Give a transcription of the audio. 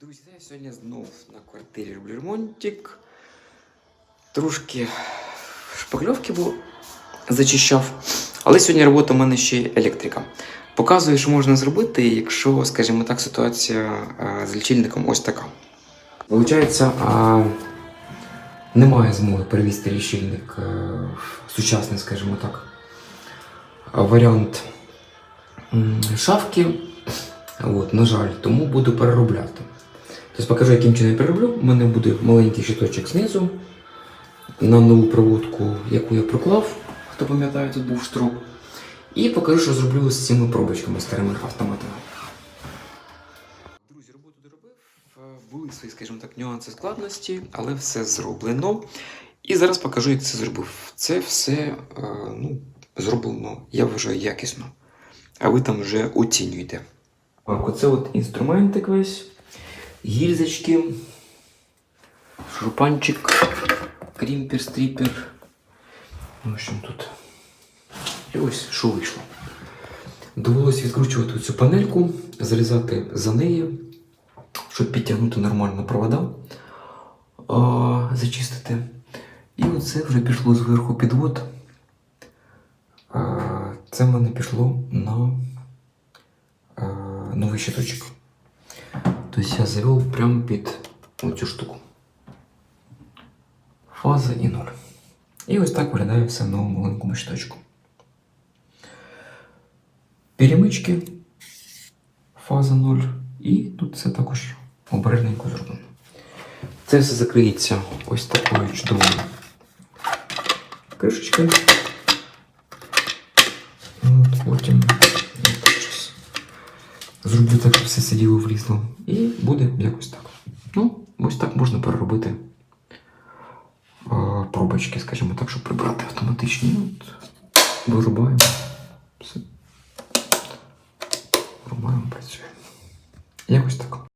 Друзі, я сьогодні знов на квартирі роблю ремонтик. Трошки шпакльовки був, зачищав. Але сьогодні робота в мене ще й електрика. Показую, що можна зробити, якщо, скажімо так, ситуація з лічильником ось така. Получається, немає змоги перевести лічильник е, в сучасний, скажімо так, варіант м, шафки. От, на жаль, тому буду переробляти. Тобто покажу, яким чином я перероблю. У мене буде маленький щиточок знизу на нову проводку, яку я проклав. Хто пам'ятає, тут був штрок. І покажу, що зроблю з цими пробочками старими автоматами. Друзі, роботу доробив. Е, Були свої, скажімо так, нюанси складності, але все зроблено. І зараз покажу, як це зробив. Це все е, ну, зроблено, я вважаю, якісно. А ви там вже оцінюєте. Оце от інструментик весь, гільзочки, шурупанчик, крімпер, стріпер. В общем, тут. І ось що вийшло. Довелося відкручувати цю панельку, залізати за неї, щоб підтягнути нормально провода, а, зачистити. І оце вже пішло зверху підвод. А, Це в мене пішло на е, новий щиточок. Тобто я завел прямо під оцю штуку. Фаза і ноль. І ось так виглядає все в новому маленькому щиточку. Перемички, фаза 0. І тут все також обережненько зроблено. Це все закриється ось такою чудовою кришечкою. От, потім зроблю так, щоб все сиділо влізло. І буде якось так. Ну, ось так можна переробити е, пробочки, скажімо так, щоб прибрати автоматичні. От, вирубаємо. Все. Вирубаємо, працює. Якось так.